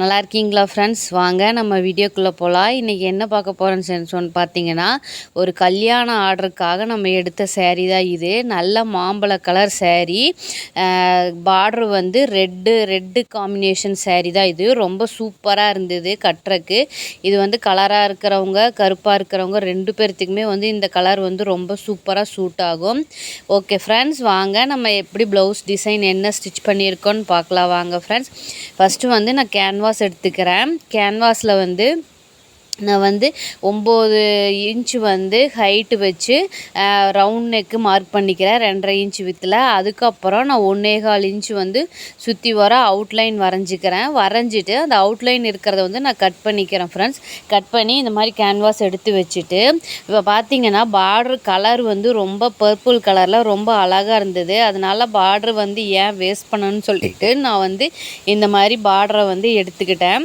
நல்லா இருக்கீங்களா ஃப்ரெண்ட்ஸ் வாங்க நம்ம வீடியோக்குள்ளே போகலாம் இன்றைக்கி என்ன பார்க்க போகிறோன்னு சொன்னு பார்த்தீங்கன்னா ஒரு கல்யாண ஆர்டருக்காக நம்ம எடுத்த சேரீ தான் இது. நல்ல மாம்பழ கலர் சேரீ பார்டர் வந்து ரெட்டு ரெட்டு காம்பினேஷன் சேரீ தான் இது. ரொம்ப சூப்பராக இருந்தது கட்டுறக்கு. இது வந்து கலராக இருக்கிறவங்க கருப்பாக இருக்கிறவங்க ரெண்டு பேர்த்துக்குமே வந்து இந்த கலர் வந்து ரொம்ப சூப்பராக சூட் ஆகும். ஓகே ஃப்ரெண்ட்ஸ் வாங்க. நம்ம எப்படி ப்ளவுஸ் டிசைன் என்ன ஸ்டிச் பண்ணியிருக்கோன்னு பார்க்கலாம். வாங்க ஃப்ரெண்ட்ஸ் ஃபஸ்ட்டு வந்து நான் கேன் கேன்வாஸ் எடுத்துக்கிறேன். கேன்வாஸில் வந்து நான் வந்து ஒம்பது இன்ச்சு வந்து ஹைட்டு வச்சு ரவுண்ட் நெக்கு மார்க் பண்ணிக்கிறேன் ரெண்டரை இன்ச் வித்தில் அதுக்கப்புறம் நான் ஒன்றே கால் இன்ச்சு வந்து சுற்றி வர அவுட்லைன் வரைஞ்சிக்கிறேன். வரைஞ்சிட்டு அந்த அவுட்லைன் இருக்கிறத வந்து நான் கட் பண்ணிக்கிறேன் ஃப்ரெண்ட்ஸ் கட் பண்ணி இந்த மாதிரி கேன்வாஸ் எடுத்து வச்சுட்டு இப்போ பார்த்தீங்கன்னா பார்டர் கலர் வந்து ரொம்ப பர்பிள் கலரில் ரொம்ப அழகாக இருந்தது. அதனால் பார்டர் வந்து ஏன் வேஸ்ட் பண்ணணும்னு சொல்லிட்டு நான் வந்து இந்த மாதிரி பார்டரை வந்து எடுத்துக்கிட்டேன்.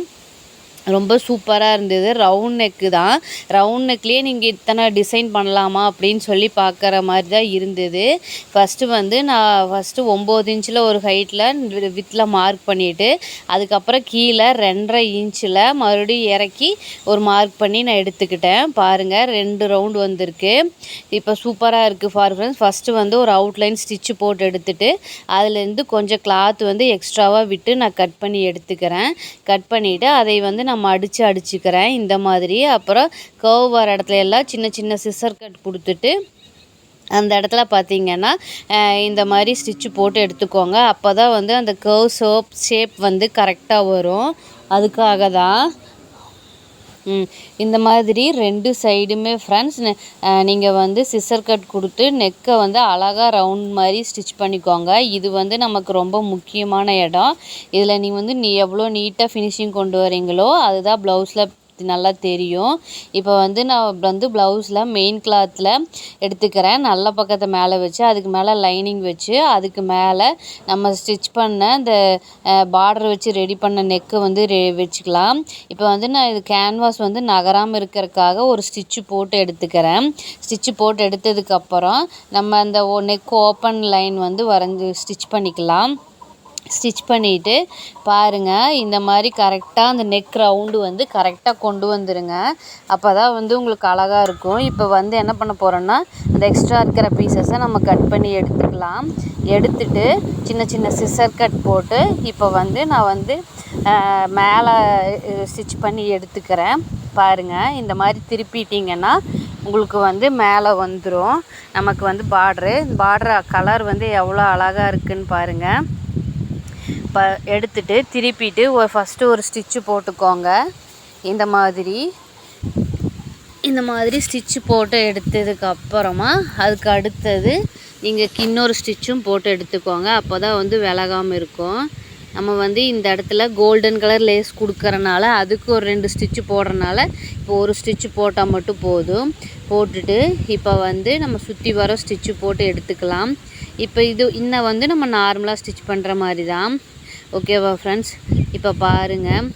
ரொம்ப சூப்பராக இருந்தது. ரவுண்ட் நெக்கு தான். ரவுண்ட் நெக்லேயே நீங்கள் இத்தனை டிசைன் பண்ணலாமா அப்படின்னு சொல்லி பார்க்குற மாதிரி தான் இருந்தது. ஃபஸ்ட்டு வந்து நான் ஃபஸ்ட்டு ஒம்பது இன்ச்சில் ஒரு ஹைட்டில் வித்தில் மார்க் பண்ணிவிட்டு அதுக்கப்புறம் கீழே ரெண்டரை இன்ச்சில் மறுபடியும் இறக்கி ஒரு மார்க் பண்ணி நான் எடுத்துக்கிட்டேன். பாருங்கள் ரெண்டு ரவுண்டு வந்திருக்கு. இப்போ சூப்பராக இருக்குது ஃபார் ஃப்ரெண்ட்ஸ் ஃபஸ்ட்டு வந்து ஒரு அவுட்லைன் ஸ்டிச்சு போட்டு எடுத்துகிட்டு அதுலேருந்து கொஞ்சம் கிளாத் வந்து எக்ஸ்ட்ராவாக விட்டு நான் கட் பண்ணி எடுத்துக்கிறேன். கட் பண்ணிவிட்டு அதை வந்து நான் நான் மடித்து அடிச்சுக்கிறேன். இந்த மாதிரி அப்புறம் கர்வ் வர இடத்துல எல்லாம் சின்ன சின்ன சிசர் கட் கொடுத்துட்டு அந்த இடத்துல பார்த்தீங்கன்னா இந்த மாதிரி ஸ்டிச்சு போட்டு எடுத்துக்கோங்க. அப்போ தான் வந்து அந்த கர்வ் சோப் ஷேப் வந்து கரெக்டாக வரும். அதுக்காக தான் இந்த மாதிரி ரெண்டு சைடுமே ஃப்ரெண்ட்ஸ் நீங்கள் வந்து சிசர் கட் கொடுத்து நெக்கை வந்து அழகாக ரவுண்ட் மாதிரி ஸ்டிச் பண்ணிக்கோங்க. இது வந்து நமக்கு ரொம்ப முக்கியமான இடம். இதில் நீங்கள் வந்து நீ எவ்வளோ நீட்டாக ஃபினிஷிங் கொண்டு வரீங்களோ அதுதான் ப்ளவுஸில் நல்லா தெரியும். இப்போ வந்து நான் வந்து ப்ளவுஸில் மெயின் கிளாத்தில் எடுத்துக்கிறேன். நல்ல பக்கத்தை மேலே வச்சு அதுக்கு மேலே லைனிங் வச்சு அதுக்கு மேலே நம்ம ஸ்டிச் பண்ண இந்த பார்டர் வச்சு ரெடி பண்ண நெக்கு வந்து ரெ வச்சுக்கலாம். இப்போ வந்து நான் இது கேன்வாஸ் வந்து நகராமல் இருக்கிறதுக்காக ஒரு ஸ்டிச்சு போட்டு எடுத்துக்கிறேன். ஸ்டிச்சு போட்டு எடுத்ததுக்கப்புறம் நம்ம அந்த நெக் ஓப்பன் லைன் வந்து வரைஞ்சி ஸ்டிச் பண்ணிக்கலாம். ஸ்டிச் பண்ணிவிட்டு பாருங்கள் இந்த மாதிரி கரெக்டாக அந்த நெக் ரவுண்டு வந்து கரெக்டாக கொண்டு வந்துடுங்க அப்போ தான் வந்து உங்களுக்கு அழகாக இருக்கும். இப்போ வந்து என்ன பண்ண போகிறோன்னா அந்த எக்ஸ்ட்ரா இருக்கிற பீசஸை நம்ம கட் பண்ணி எடுத்துக்கலாம். எடுத்துட்டு சின்ன சின்ன சிசர் கட் போட்டு இப்போ வந்து நான் வந்து மேலே ஸ்டிச் பண்ணி எடுத்துக்கிறேன். பாருங்கள் இந்த மாதிரி திருப்பிட்டிங்கன்னா உங்களுக்கு வந்து மேலே வந்துடும் நமக்கு வந்து பார்ட்ரு பார்ட்ரு கலர் வந்து எவ்வளோ அழகாக இருக்குதுன்னு பாருங்கள் ப எடுத்துட்டு திருப்பிட்டு ஒரு ஃபஸ்ட்டு ஒரு ஸ்டிச்சு போட்டுக்கோங்க. இந்த மாதிரி. இந்த மாதிரி ஸ்டிச்சு போட்டு எடுத்ததுக்கப்புறமா அதுக்கு அடுத்தது நீங்கள் இன்னொரு ஸ்டிச்சும் போட்டு எடுத்துக்கோங்க. அப்போ தான் வந்து விலகாமல் இருக்கும். நம்ம வந்து இந்த இடத்துல கோல்டன் கலர் லேஸ் கொடுக்கறனால அதுக்கு ஒரு ரெண்டு ஸ்டிச்சு போடுறனால இப்போ ஒரு ஸ்டிச்சு போட்டால் மட்டும் போதும். போட்டுட்டு இப்போ வந்து நம்ம சுற்றி வர ஸ்டிச்சு போட்டு எடுத்துக்கலாம். இப்போ இது இன்னும் வந்து நம்ம நார்மலாக ஸ்டிச் பண்ணுற மாதிரி தான் ஓகேவா ஃப்ரெண்ட்ஸ் இப்போ பாருங்கள்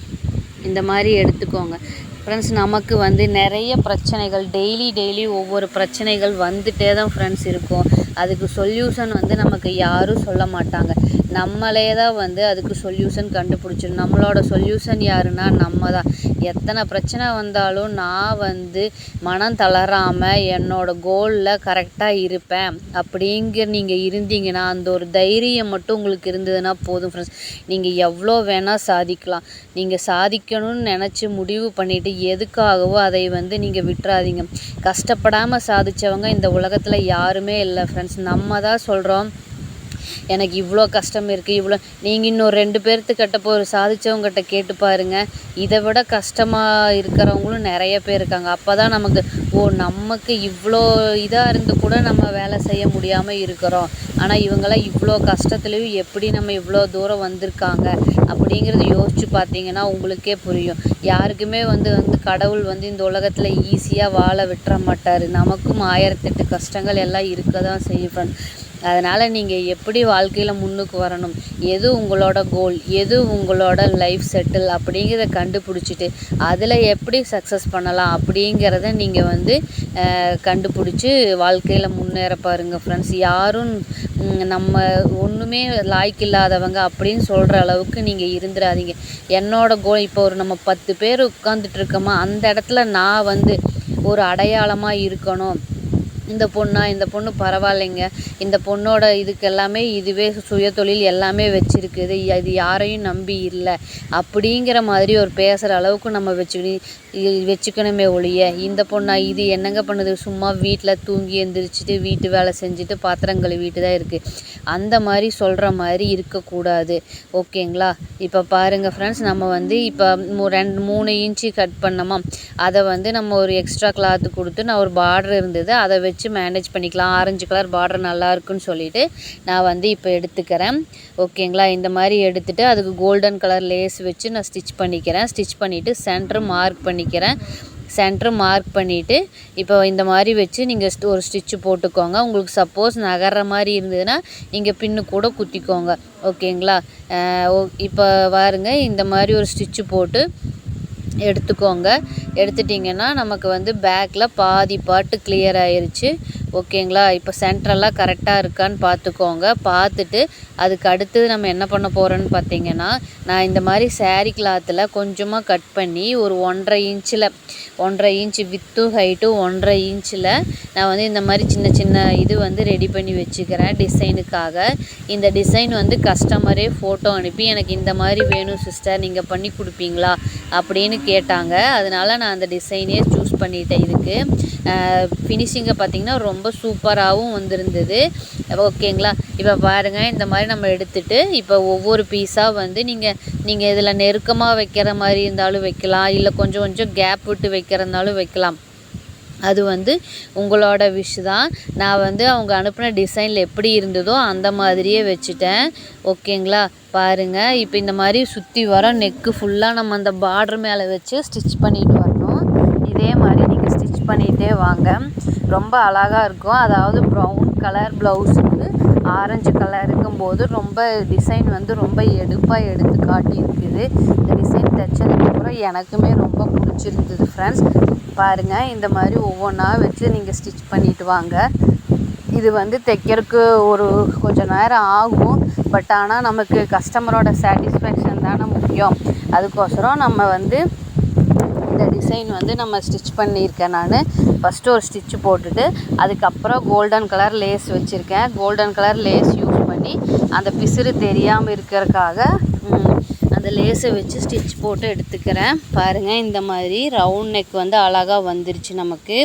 இந்த மாதிரி எடுத்துக்கோங்க. ஃப்ரெண்ட்ஸ் நமக்கு வந்து நிறைய பிரச்சனைகள் டெய்லி டெய்லி ஒவ்வொரு பிரச்சனைகள் வந்துகிட்டே தான் ஃப்ரெண்ட்ஸ் இருக்கும். அதுக்கு சொல்யூஷன் வந்து நமக்கு யாரும் சொல்ல மாட்டாங்க. நம்மளே தான் வந்து அதுக்கு சொல்யூஷன் கண்டுபிடிச்சிடும் நம்மளோட சொல்யூஷன் யாருன்னா நம்ம தான். எத்தனை பிரச்சனை வந்தாலும் நான் வந்து மனம் தளராமல் என்னோட கோலில் கரெக்டாக இருப்பேன். அப்படிங்கிற நீங்கள் இருந்தீங்கன்னா அந்த ஒரு தைரியம் மட்டும் உங்களுக்கு இருந்ததுன்னா போதும் ஃப்ரெண்ட்ஸ் நீங்கள் எவ்வளோ வேணால் சாதிக்கலாம். நீங்கள் சாதிக்கணும்னு நினச்சி முடிவு பண்ணிவிட்டு எதுக்காகவோ அதை வந்து நீங்கள் விட்டுறாதீங்க. கஷ்டப்படாமல் சாதித்தவங்க இந்த உலகத்தில் யாருமே இல்லை ஃப்ரெண்ட்ஸ் நம்ம தான் சொல்கிறோம் எனக்கு இவ்வளோ கஷ்டம் இருக்குது இவ்வளோ நீங்கள் இன்னும் ரெண்டு பேர்த்துக்கிட்ட போய் சாதித்தவங்ககிட்ட கேட்டு பாருங்கள் இதை விட கஷ்டமாக இருக்கிறவங்களும் நிறைய பேர் இருக்காங்க. அப்போ தான் நமக்கு ஓ நமக்கு இவ்வளோ இதாக இருந்து கூட நம்ம வேலை செய்ய முடியாமல் இருக்கிறோம். ஆனால் இவங்களாம் இவ்வளோ கஷ்டத்துலேயும் எப்படி நம்ம இவ்வளோ தூரம் வந்திருக்காங்க அப்படிங்கிறத யோசித்து பார்த்தீங்கன்னா உங்களுக்கே புரியும். யாருக்குமே வந்து வந்து கடவுள் வந்து இந்த உலகத்தில் ஈஸியாக வாழ விட்டுற மாட்டார். நமக்கும் ஆயிரத்தெட்டு கஷ்டங்கள் எல்லாம் இருக்க தான் செய்யும் அதனால் நீங்கள் எப்படி வாழ்க்கையில் முன்னுக்கு வரணும்? எது உங்களோட கோல் எது உங்களோட லைஃப் செட்டில் அப்படிங்கிறத கண்டுபிடிச்சிட்டு அதில் எப்படி சக்ஸஸ் பண்ணலாம்? அப்படிங்கிறத நீங்கள் வந்து கண்டுபிடிச்சி வாழ்க்கையில் முன்னேற பாருங்கள் ஃப்ரெண்ட்ஸ் யாரும் நம்ம ஒன்றுமே லாய்க்கு இல்லாதவங்க அப்படின்னு சொல்கிற அளவுக்கு நீங்கள் இருந்துடாதீங்க என்னோட கோல் இப்போ ஒரு நம்ம பத்து பேர் உட்காந்துட்டு இருக்கோமா? அந்த இடத்துல நான் வந்து ஒரு அடையாளமாக இருக்கணும். இந்த பொண்ணா இந்த பொண்ணு பரவாயில்லைங்க. இந்த பொண்ணோட இதுக்கு எல்லாமே இதுவே சுயதொழில் எல்லாமே வச்சுருக்குது அது யாரையும் நம்பி இல்லை. அப்படிங்கிற மாதிரி ஒரு பேசுகிற அளவுக்கு நம்ம வச்சுக்கணும் வச்சுக்கணுமே ஒழிய இந்த பொண்ணா இது என்னங்க பண்ணுது? சும்மா வீட்டில் தூங்கி எழுந்திரிச்சிட்டு வீட்டு வேலை செஞ்சுட்டு பாத்திரம் கழுவிட்டு தான் இருக்குது அந்த மாதிரி சொல்கிற மாதிரி இருக்கக்கூடாது. ஓகேங்களா? இப்போ பாருங்கள் ஃப்ரெண்ட்ஸ் நம்ம வந்து இப்போ ரெண்டு மூணு இன்ச்சு கட் பண்ணோமா? அதை வந்து நம்ம ஒரு எக்ஸ்ட்ரா கிளாத்து கொடுத்து நான் ஒரு பார்டர் இருந்தது அதை வச்சு மேனேஜ் பண்ணிக்கலாம். ஆரஞ்சு கலர் பார்டர் நல்லா இருக்குன்னு சொல்லிட்டு நான் வந்து இப்போ எடுத்துக்கிறேன். ஓகேங்களா இந்த மாதிரி எடுத்துகிட்டு அதுக்கு கோல்டன் கலர் லேஸ் வச்சு நான் ஸ்டிச் பண்ணிக்கிறேன். ஸ்டிச் பண்ணிவிட்டு சென்டர் மார்க் பண்ணிக்கிறேன். சென்டர் மார்க் பண்ணிவிட்டு இப்போ இந்த மாதிரி வச்சு நீங்கள் ஒரு ஸ்டிச்சு போட்டுக்கோங்க. உங்களுக்கு சப்போஸ் நகர்ற மாதிரி இருந்ததுன்னா நீங்கள் பின்னு கூட குத்திக்கோங்க. ஓகேங்களா இப்போ பாருங்க இந்த மாதிரி ஒரு ஸ்டிச்சு போட்டு எடுத்துக்கோங்க. எடுத்துட்டிங்கன்னா நமக்கு வந்து பேக்கில் பாதி பாட்டு கிளியர் ஆயிருச்சு. ஓகேங்களா இப்போ சென்ட்ரலாக கரெக்டாக இருக்கான்னு பார்த்துக்கோங்க பார்த்துட்டு அதுக்கு அடுத்தது நம்ம என்ன பண்ண போகிறோன்னு பார்த்தீங்கன்னா நான் இந்த மாதிரி சேரீ கிளாத்தில் கொஞ்சமாக கட் பண்ணி ஒரு ஒன்றரை இன்ச்சில் ஒன்றரை இன்ச்சு வித்து ஹைட்டு ஒன்றரை இன்ச்சில் நான் வந்து இந்த மாதிரி சின்ன சின்ன இது வந்து ரெடி பண்ணி வச்சுக்கிறேன் டிசைனுக்காக இந்த டிசைன் வந்து கஸ்டமரே ஃபோட்டோ அனுப்பி எனக்கு இந்த மாதிரி வேணும் சிஸ்டர் நீங்கள் பண்ணி கொடுப்பீங்களா? அப்படின்னு கேட்டாங்க. அதனால் நான் அந்த டிசைனே சூஸ் பண்ணிட்டேன் இதுக்கு. ஃபினிஷிங்கை பார்த்திங்கன்னா ரொம்ப சூப்பராகவும் வந்திருந்தது. ஓகேங்களா இப்போ பாருங்கள் இந்த மாதிரி நம்ம எடுத்துகிட்டு இப்போ ஒவ்வொரு பீஸாக வந்து நீங்கள் நீங்கள் இதில் நெருக்கமாக வைக்கிற மாதிரி இருந்தாலும் வைக்கலாம். இல்லை கொஞ்சம் கொஞ்சம் கேப் விட்டு வைக்கிறதுனாலும் வைக்கலாம். அது வந்து உங்களோட விஷ் தான். நான் வந்து அவங்க அனுப்பின டிசைனில் எப்படி இருந்ததோ அந்த மாதிரியே வச்சுட்டேன். ஓகேங்களா? பாருங்கள் இப்போ இந்த மாதிரி சுற்றி வர நெக்கு ஃபுல்லாக நம்ம அந்த பார்டர் மேலே வச்சு ஸ்டிச் பண்ணிட்டு வரணும். இதே மாதிரி நீங்கள் ஸ்டிச் பண்ணிகிட்டே வாங்க. ரொம்ப அழகாக இருக்கும். அதாவது ப்ரௌன் கலர் ப்ளவுஸுக்கு ஆரஞ்சு கலர் இருக்கும்போது ரொம்ப டிசைன் வந்து ரொம்ப எடுப்பாக எடுத்து காட்டியிருக்குது. இந்த டிசைன் தைச்சதுக்கப்புறம் எனக்குமே ரொம்ப பிடிச்சிருந்தது ஃப்ரெண்ட்ஸ் பாருங்கள் இந்த மாதிரி ஒவ்வொன்றா வச்சு நீங்கள் ஸ்டிச் பண்ணிட்டு வாங்க. இது வந்து தைக்கிறதுக்கு ஒரு கொஞ்சம் நேரம் ஆகும். பட் ஆனால் நமக்கு கஸ்டமரோட சாட்டிஸ்ஃபேக்ஷன் தானே முக்கியம். அதுக்கோசரம் நம்ம வந்து இந்த டிசைன் வந்து நம்ம ஸ்டிச் பண்ணியிருக்கேன் நான். ஃபஸ்ட்டு ஒரு ஸ்டிச்சு போட்டுட்டு அதுக்கப்புறம் கோல்டன் கலர் லேஸ் வச்சுருக்கேன். கோல்டன் கலர் லேஸ் யூஸ் பண்ணி அந்த பிசுறு தெரியாமல் இருக்கிறதுக்காக அந்த லேஸை வச்சு ஸ்டிச் போட்டு எடுத்துக்கிறேன். பாருங்கள் இந்த மாதிரி ரவுண்ட் நெக் வந்து அழகாக வந்துருச்சு நமக்கு.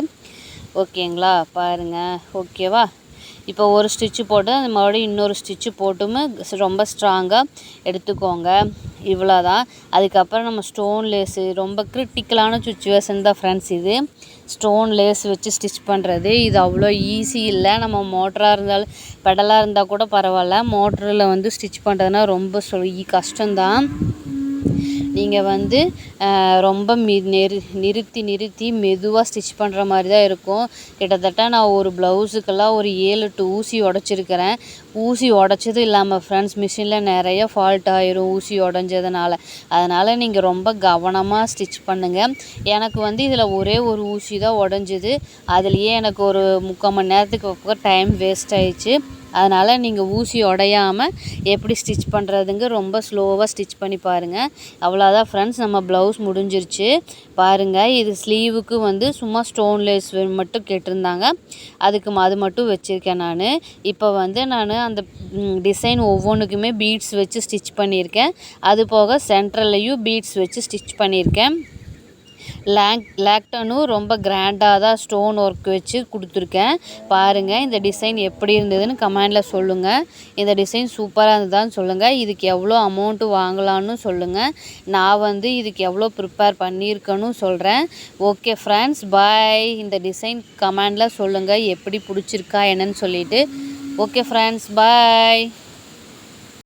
ஓகேங்களா பாருங்கள் ஓகேவா இப்போ ஒரு ஸ்டிச்சு போட்டு அது மறுபடியும் இன்னொரு ஸ்டிச்சு போட்டுமே ரொம்ப ஸ்ட்ராங்காக எடுத்துக்கோங்க. இவ்வளோ தான் அதுக்கப்புறம் நம்ம ஸ்டோன் லேஸு ரொம்ப கிரிட்டிக்கலான சுச்சுவேஷன் தான் ஃப்ரெண்ட்ஸ் இது. ஸ்டோன் லேஸ் வச்சு ஸ்டிச் பண்ணுறது இது அவ்வளோ ஈஸி இல்லை. நம்ம மோட்டராக இருந்தாலும் பெடலாக இருந்தால் கூட பரவாயில்ல. மோட்டரில் வந்து ஸ்டிச் பண்ணுறதுனா ரொம்ப சொ கஷ்டம்தான். நீங்கள் வந்து ரொம்ப மி நெரு நிறுத்தி நிறுத்தி மெதுவாக ஸ்டிச் பண்ணுற மாதிரி தான் இருக்கும். கிட்டத்தட்ட நான் ஒரு ப்ளவுஸுக்கெல்லாம் ஒரு ஏழு எட்டு ஊசி உடச்சிருக்கிறேன். ஊசி உடச்சதும் இல்லாமல் ஃப்ரெண்ட்ஸ் மிஷினில் நிறைய ஃபால்ட் ஆயிரும் ஊசி உடஞ்சதுனால. அதனால் நீங்கள் ரொம்ப கவனமாக ஸ்டிச் பண்ணுங்கள் எனக்கு வந்து இதில் ஒரே ஒரு ஊசி தான் உடஞ்சிது. அதுலேயே எனக்கு ஒரு முக்கால் மணி நேரத்துக்கு டைம் வேஸ்ட் ஆயிடுச்சு. அதனால் நீங்கள் ஊசி உடையாமல் எப்படி ஸ்டிச் பண்ணுறதுங்க ரொம்ப ஸ்லோவாக ஸ்டிச் பண்ணி பாருங்கள் அவ்வளோதான் ஃப்ரெண்ட்ஸ் நம்ம ப்ளவுஸ் முடிஞ்சிருச்சு. பாருங்கள் இது ஸ்லீவுக்கு வந்து சும்மா ஸ்டோன் லேஸ் மட்டும் கேட்டிருந்தாங்க. அதுக்கு அது மட்டும் வச்சுருக்கேன் நான். இப்போ வந்து நான் அந்த டிசைன் ஒவ்வொன்றுக்குமே பீட்ஸ் வச்சு ஸ்டிச் பண்ணியிருக்கேன். அது போக சென்ட்ரல்லையும் பீட்ஸ் வச்சு ஸ்டிச் பண்ணியிருக்கேன். லேக் லேக்டனும் ரொம்ப கிராண்டாக தான் ஸ்டோன் ஒர்க் வச்சு கொடுத்துருக்கேன். பாருங்கள் இந்த டிசைன் எப்படி இருந்ததுன்னு கமெண்டில் சொல்லுங்கள் இந்த டிசைன் சூப்பராக இருந்ததான்னு சொல்லுங்கள் இதுக்கு எவ்வளோ அமௌண்ட்டு வாங்கலான்னு சொல்லுங்கள் நான் வந்து இதுக்கு எவ்வளோ ப்ரிப்பேர் பண்ணியிருக்கேன்னு சொல்கிறேன் ஓகே ஃப்ரெண்ட்ஸ் பாய். இந்த டிசைன் கமெண்டில் சொல்லுங்கள் எப்படி பிடிச்சிருக்கா என்னன்னு சொல்லிவிட்டு ஓகே ஃப்ரெண்ட்ஸ் பாய்.